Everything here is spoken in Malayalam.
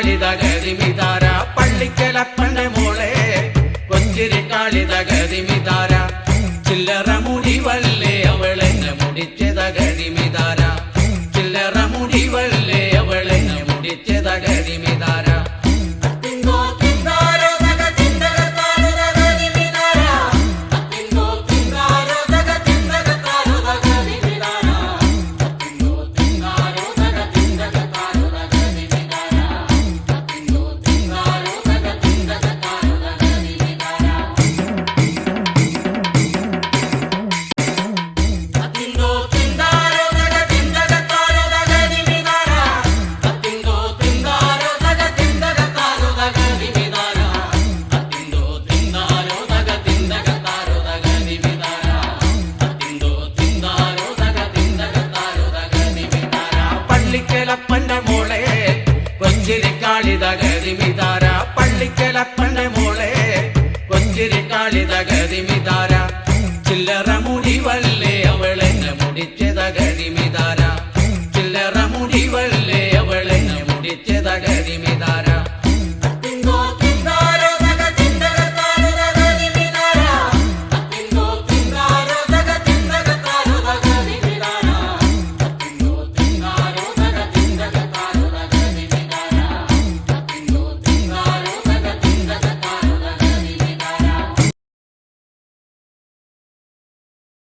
കാളിത ഗതിമിതാര പള്ളിക്കലപ്പന്റെ മോളെ കൊഞ്ചിരി കാളിത ഗതിമിതാര. ചില്ലറ മുടിവല്ലേ അവളെന്നെ മുടിച്ചത ഗതിമിതാര. ചില്ലറ മുടിവല്ലേ കാളിത ഗതിമിതാര പള്ളിക്കലപ്പന്റെ മോളെ കൊഞ്ചിരി കാളിത ഗതിമിതാര. ചില്ലറ മുടിവല്ലേ അവളെന്നെ മുടിച്ചത ഗതിമിതാര. ചില്ലറ മുടിവല്ലേ